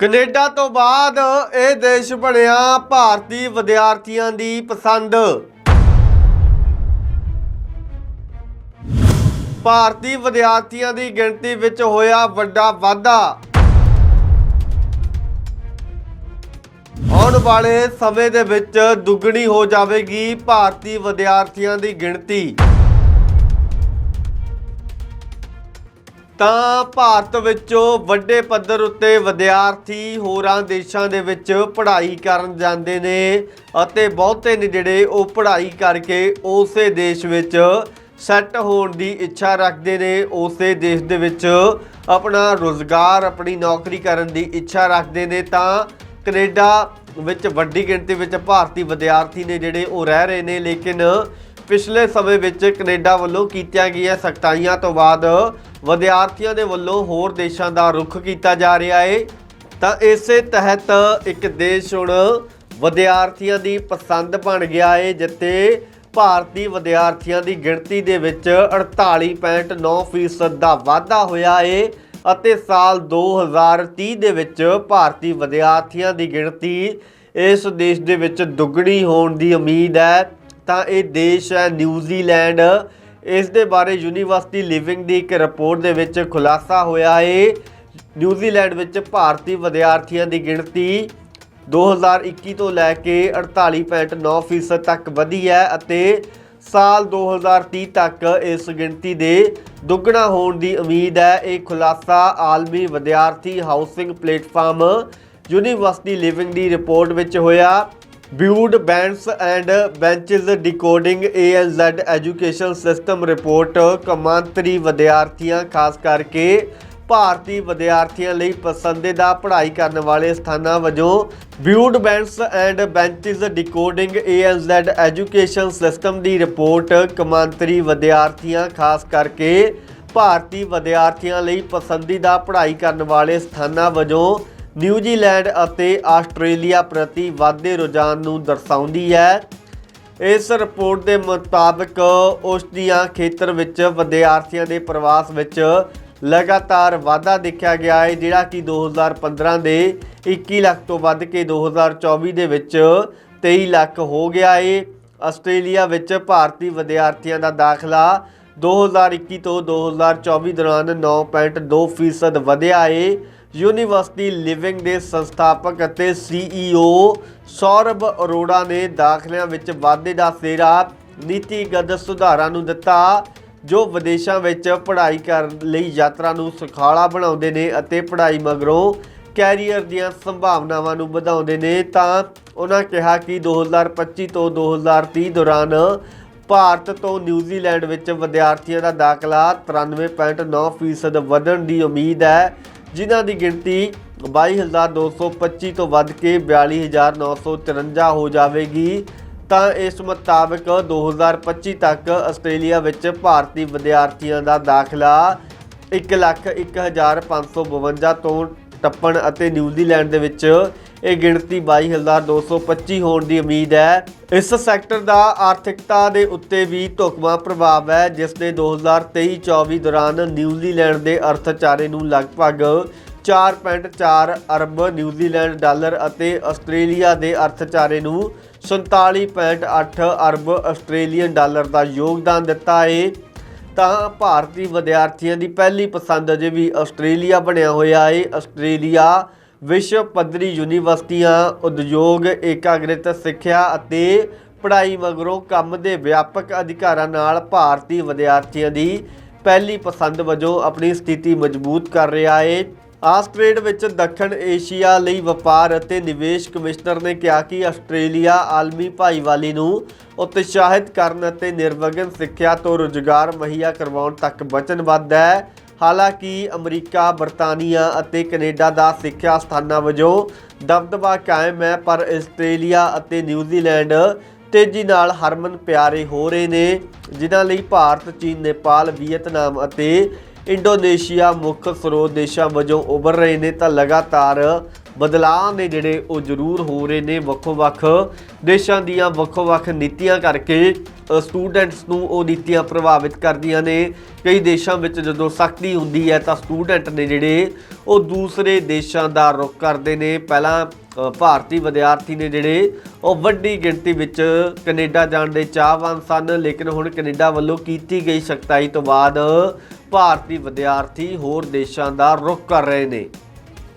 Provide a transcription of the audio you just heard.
Canada ਤੋਂ ਬਾਅਦ ਇਹ ਦੇਸ਼ ਬਣਿਆ ਭਾਰਤੀ ਵਿਦਿਆਰਥੀਆਂ ਦੀ ਪਸੰਦ। ਭਾਰਤੀ ਵਿਦਿਆਰਥੀਆਂ ਦੀ ਗਿਣਤੀ ਵਿੱਚ ਹੋਇਆ ਵੱਡਾ ਵਾਧਾ। ਆਉਣ ਵਾਲੇ ਸਮੇਂ ਦੇ ਵਿੱਚ ਦੁੱਗਣੀ ਹੋ ਜਾਵੇਗੀ ਭਾਰਤੀ ਵਿਦਿਆਰਥੀਆਂ ਦੀ ਗਿਣਤੀ। ਤਾਂ ਭਾਰਤ ਵਿੱਚੋਂ ਵੱਡੇ ਪੱਧਰ ਉੱਤੇ ਵਿਦਿਆਰਥੀ ਹੋਰਾਂ ਦੇਸ਼ਾਂ ਦੇ ਵਿੱਚ ਪੜ੍ਹਾਈ ਕਰਨ ਜਾਂਦੇ ਨੇ ਅਤੇ ਬਹੁਤੇ ਨੇ ਜਿਹੜੇ ਉਹ ਪੜ੍ਹਾਈ ਕਰਕੇ ਉਸੇ ਦੇਸ਼ ਵਿੱਚ ਸੈੱਟ ਹੋਣ ਦੀ ਇੱਛਾ ਰੱਖਦੇ ਨੇ, ਉਸੇ ਦੇਸ਼ ਦੇ ਵਿੱਚ ਆਪਣਾ ਰੋਜ਼ਗਾਰ, ਆਪਣੀ ਨੌਕਰੀ ਕਰਨ ਦੀ ਇੱਛਾ ਰੱਖਦੇ ਨੇ। ਤਾਂ ਕੈਨੇਡਾ ਵਿੱਚ ਵੱਡੀ ਗਿਣਤੀ ਵਿੱਚ ਭਾਰਤੀ ਵਿਦਿਆਰਥੀ ਨੇ ਜਿਹੜੇ ਉਹ ਰਹਿ ਰਹੇ ਨੇ, ਲੇਕਿਨ ਪਿਛਲੇ ਸਮੇਂ ਵਿੱਚ ਕੈਨੇਡਾ ਵੱਲੋਂ ਕੀਤੀਆਂ ਗਈਆਂ ਸਖਤਾਈਆਂ ਤੋਂ ਬਾਅਦ ਵਿਦਿਆਰਥੀਆਂ ਦੇ ਵੱਲੋਂ ਹੋਰ ਦੇਸ਼ਾਂ ਦਾ ਰੁਖ ਕੀਤਾ ਜਾ ਰਿਹਾ ਹੈ ਤਾਂ ਇਸੇ ਤਹਿਤ ਇੱਕ ਦੇਸ਼ ਹੁਣ ਵਿਦਿਆਰਥੀਆਂ ਦੀ ਪਸੰਦ ਬਣ ਗਿਆ ਹੈ ਜਿੱਥੇ ਭਾਰਤੀ ਵਿਦਿਆਰਥੀਆਂ ਦੀ ਗਿਣਤੀ ਦੇ ਵਿੱਚ 48.9% ਦਾ ਵਾਧਾ ਹੋਇਆ ਹੈ ਅਤੇ ਸਾਲ 2030 ਦੇ ਵਿੱਚ ਭਾਰਤੀ ਵਿਦਿਆਰਥੀਆਂ ਦੀ ਗਿਣਤੀ ਇਸ ਦੇਸ਼ ਦੇ ਵਿੱਚ ਦੁੱਗਣੀ ਹੋਣ ਦੀ ਉਮੀਦ ਹੈ। ਤਾਂ ਇਹ ਦੇਸ਼ ਹੈ, ਨਿਊਜ਼ੀਲੈਂਡ। ਇਸ ਦੇ ਬਾਰੇ ਯੂਨੀਵਰਸਿਟੀ ਲਿਵਿੰਗ ਦੀ ਇੱਕ ਰਿਪੋਰਟ ਦੇ ਵਿੱਚ ਖੁਲਾਸਾ ਹੋਇਆ ਏ। ਨਿਊਜ਼ੀਲੈਂਡ ਵਿੱਚ ਭਾਰਤੀ ਵਿਦਿਆਰਥੀਆਂ ਦੀ ਗਿਣਤੀ 2021 ਤੋਂ ਲੈ ਕੇ 48.9% ਤੱਕ ਵਧੀ ਹੈ ਅਤੇ ਸਾਲ 2030 ਤੱਕ ਇਸ ਗਿਣਤੀ ਦੇ ਦੁੱਗਣਾ ਹੋਣ ਦੀ ਉਮੀਦ ਹੈ। ਇਹ ਖੁਲਾਸਾ ਆਲਮੀ ਵਿਦਿਆਰਥੀ ਹਾਊਸਿੰਗ ਪਲੇਟਫਾਰਮ ਯੂਨੀਵਰਸਿਟੀ ਲਿਵਿੰਗ ਦੀ ਰਿਪੋਰਟ ਵਿੱਚ ਹੋਇਆ। Beyond bands and benches decoding ANZ education system report ਕਮਾਂਤਰੀ ਵਿਦਿਆਰਥੀਆਂ, ਖਾਸ ਕਰਕੇ ਭਾਰਤੀ ਵਿਦਿਆਰਥੀਆਂ ਲਈ ਪਸੰਦੀਦਾ ਪੜ੍ਹਾਈ ਕਰਨ ਵਾਲੇ ਸਥਾਨਾਂ ਵਜੋਂ beyond bands and benches decoding ANZ education system the report ਕਮਾਂਤਰੀ ਵਿਦਿਆਰਥੀਆਂ, ਖਾਸ ਕਰਕੇ ਭਾਰਤੀ ਵਿਦਿਆਰਥੀਆਂ ਲਈ ਪਸੰਦੀਦਾ ਪੜ੍ਹਾਈ ਕਰਨ ਵਾਲੇ ਸਥਾਨਾਂ ਵਜੋਂ ਨਿਊਜ਼ੀਲੈਂਡ ਅਤੇ ਆਸਟ੍ਰੇਲੀਆ ਪ੍ਰਤੀ ਵਾਧੇ ਰੁਝਾਨ ਨੂੰ ਦਰਸਾਉਂਦੀ ਹੈ। ਇਸ ਰਿਪੋਰਟ ਦੇ ਮੁਤਾਬਕ ਉਸ ਦੀਆਂ ਖੇਤਰ ਵਿੱਚ ਵਿਦਿਆਰਥੀਆਂ ਦੇ ਪ੍ਰਵਾਸ ਵਿੱਚ ਲਗਾਤਾਰ ਵਾਧਾ ਦੇਖਿਆ ਗਿਆ ਹੈ, ਜਿਹੜਾ ਕਿ 2015 ਦੇ 21 ਲੱਖ ਤੋਂ ਵੱਧ ਕੇ 2024 ਦੇ ਵਿੱਚ 23 ਲੱਖ ਹੋ ਗਿਆ ਹੈ ਆਸਟ੍ਰੇਲੀਆ ਵਿੱਚ ਭਾਰਤੀ ਵਿਦਿਆਰਥੀਆਂ ਦਾ ਦਾਖਲਾ 2021 ਤੋਂ 2024 ਦੌਰਾਨ 9.2% ਵਧਿਆ ਹੈ ਯੂਨੀਵਰਸਿਟੀ ਲਿਵਿੰਗ ਦੇ ਸੰਸਥਾਪਕ ਅਤੇ ਸੀਈਓ ਸੌਰਭ ਅਰੋੜਾ ਨੇ ਦਾਖਲਿਆਂ ਵਿੱਚ ਵਾਧੇ ਦਾ ਸਿਹਰਾ, ਨੀਤੀਗਤ ਸੁਧਾਰਾਂ ਨੂੰ ਦਿੱਤਾ, ਜੋ ਵਿਦੇਸ਼ਾਂ ਵਿੱਚ ਪੜ੍ਹਾਈ ਕਰਨ ਲਈ ਯਾਤਰਾ ਨੂੰ ਸੁਖਾਲਾ ਬਣਾਉਂਦੇ ਨੇ ਅਤੇ ਪੜ੍ਹਾਈ ਮਗਰੋਂ ਕੈਰੀਅਰ ਦੀਆਂ ਸੰਭਾਵਨਾਵਾਂ ਨੂੰ ਵਧਾਉਂਦੇ ਨੇ। ਤਾਂ ਉਹਨਾਂ ਕਿਹਾ ਕਿ 2025 ਤੋਂ 2030 ਦੌਰਾਨ ਭਾਰਤ ਤੋਂ ਨਿਊਜ਼ੀਲੈਂਡ ਵਿੱਚ ਵਿਦਿਆਰਥੀਆਂ ਦਾ ਦਾਖਲਾ 93.9% ਵਧਣ ਦੀ ਉਮੀਦ ਹੈ। ਜਿਨ੍ਹਾਂ ਦੀ ਗਿਣਤੀ 22225 ਤੋਂ ਵੱਧ ਕੇ 42953 ਹੋ ਜਾਵੇਗੀ, ਤਾਂ ਇਸ ਮੁਤਾਬਕ 2025 ਤੱਕ ਆਸਟ੍ਰੇਲੀਆ ਵਿੱਚ ਭਾਰਤੀ ਵਿਦਿਆਰਥੀਆਂ ਦਾ ਦਾਖਲਾ 101552 ਤੋਂ ਟੱਪਣ ਅਤੇ ਨਿਊਜ਼ੀਲੈਂਡ ਦੇ ਵਿੱਚ ਇਹ ਗਿਣਤੀ 22225 ਹੋਣ ਦੀ ਉਮੀਦ ਹੈ। ਇਸ ਸੈਕਟਰ ਦਾ ਆਰਥਿਕਤਾ ਦੇ ਉੱਤੇ ਵੀ ਢੁਕਵਾਂ ਪ੍ਰਭਾਵ ਹੈ, ਜਿਸ ਦੇ 2023-24 ਦੌਰਾਨ ਨਿਊਜ਼ੀਲੈਂਡ ਦੇ ਅਰਥਚਾਰੇ ਨੂੰ ਲਗਭਗ 4.4 ਅਰਬ ਨਿਊਜ਼ੀਲੈਂਡ ਡਾਲਰ ਅਤੇ ਆਸਟ੍ਰੇਲੀਆ ਦੇ ਅਰਥਚਾਰੇ ਨੂੰ 47.8 ਅਰਬ ਆਸਟ੍ਰੇਲੀਅਨ ਡਾਲਰ ਦਾ ਯੋਗਦਾਨ ਦਿੱਤਾ ਹੈ। ਤਾਂ ਭਾਰਤੀ ਵਿਦਿਆਰਥੀਆਂ ਦੀ ਪਹਿਲੀ ਪਸੰਦ ਅਜੇ ਵੀ ਆਸਟ੍ਰੇਲੀਆ ਬਣਿਆ ਹੋਇਆ ਏ। ਆਸਟ੍ਰੇਲੀਆ ਵਿਸ਼ਵ ਪੱਧਰੀ ਯੂਨੀਵਰਸਿਟੀਆਂ, ਉਦਯੋਗ, ਏਕਾਗ੍ਰਿਤ, ਸਿੱਖਿਆ ਅਤੇ ਪੜ੍ਹਾਈ ਮਗਰੋਂ ਕੰਮ ਦੇ ਵਿਆਪਕ ਅਧਿਕਾਰਾਂ ਨਾਲ ਭਾਰਤੀ ਵਿਦਿਆਰਥੀਆਂ ਦੀ ਪਹਿਲੀ ਪਸੰਦ ਵਜੋਂ ਆਪਣੀ ਸਥਿਤੀ ਮਜ਼ਬੂਤ ਕਰ ਰਿਹਾ ਏ। ਆਸਟ੍ਰੇਡ ਵਿੱਚ ਦੱਖਣ ਏਸ਼ੀਆ ਲਈ ਵਪਾਰ ਅਤੇ ਨਿਵੇਸ਼ ਕਮਿਸ਼ਨਰ ਨੇ ਕਿਹਾ ਕਿ ਆਸਟ੍ਰੇਲੀਆ ਆਲਮੀ ਭਾਈਵਾਲੀ ਨੂੰ ਉਤਸ਼ਾਹਿਤ ਕਰਨ ਅਤੇ ਨਿਰਵਿਘਨ ਸਿੱਖਿਆ ਤੋਂ ਰੁਜ਼ਗਾਰ ਮੁਹੱਈਆ ਕਰਵਾਉਣ ਤੱਕ ਵਚਨਬੱਧ ਹੈ। ਹਾਲਾਂਕਿ ਅਮਰੀਕਾ, ਬਰਤਾਨੀਆ ਅਤੇ ਕੈਨੇਡਾ ਦਾ ਸਿੱਖਿਆ ਸਥਾਨਾਂ ਵਜੋਂ ਦਬਦਬਾ ਕਾਇਮ ਹੈ ਪਰ ਆਸਟ੍ਰੇਲੀਆ ਅਤੇ ਨਿਊਜ਼ੀਲੈਂਡ ਤੇਜ਼ੀ ਨਾਲ ਹਰਮਨ ਪਿਆਰੇ ਹੋ ਰਹੇ ਨੇ ਜਿਨ੍ਹਾਂ ਲਈ ਭਾਰਤ, ਚੀਨ, ਨੇਪਾਲ, ਵੀਅਤਨਾਮ ਅਤੇ ਇੰਡੋਨੇਸ਼ੀਆ ਮੁੱਖ ਸਰੋਤ ਦੇਸ਼ਾਂ ਵਜੋਂ ਉੱਭਰ ਰਹੇ ਨੇ ਤਾਂ ਲਗਾਤਾਰ ਬਦਲਾਅ ਨੇ ਜਿਹੜੇ ਉਹ ਜ਼ਰੂਰ ਹੋ ਰਹੇ ਨੇ ਵੱਖੋ-ਵੱਖ ਦੇਸ਼ਾਂ ਦੀਆਂ ਵੱਖੋ-ਵੱਖ ਨੀਤੀਆਂ ਕਰਕੇ ਸਟੂਡੈਂਟਸ ਨੂੰ ਉਹ ਨੀਤੀਆਂ ਪ੍ਰਭਾਵਿਤ ਕਰਦੀਆਂ ਨੇ। ਕਈ ਦੇਸ਼ਾਂ ਵਿੱਚ ਜਦੋਂ ਸਖਤੀ ਹੁੰਦੀ ਹੈ ਤਾਂ ਸਟੂਡੈਂਟ ਨੇ ਜਿਹੜੇ ਉਹ ਦੂਸਰੇ ਦੇਸ਼ਾਂ ਦਾ ਰੁਖ ਕਰਦੇ ਨੇ। ਪਹਿਲਾਂ ਭਾਰਤੀ ਵਿਦਿਆਰਥੀ ਨੇ ਜਿਹੜੇ ਉਹ ਵੱਡੀ ਗਿਣਤੀ ਵਿੱਚ ਕੈਨੇਡਾ ਜਾਣ ਦੇ ਚਾਹਵਾਨ ਸਨ, ਲੇਕਿਨ ਹੁਣ ਕੈਨੇਡਾ ਵੱਲੋਂ ਕੀਤੀ ਗਈ ਸਖਤਾਈ ਤੋਂ ਬਾਅਦ ਭਾਰਤੀ ਵਿਦਿਆਰਥੀ ਹੋਰ ਦੇਸ਼ਾਂ ਦਾ ਰੁਖ ਕਰ ਰਹੇ ਨੇ।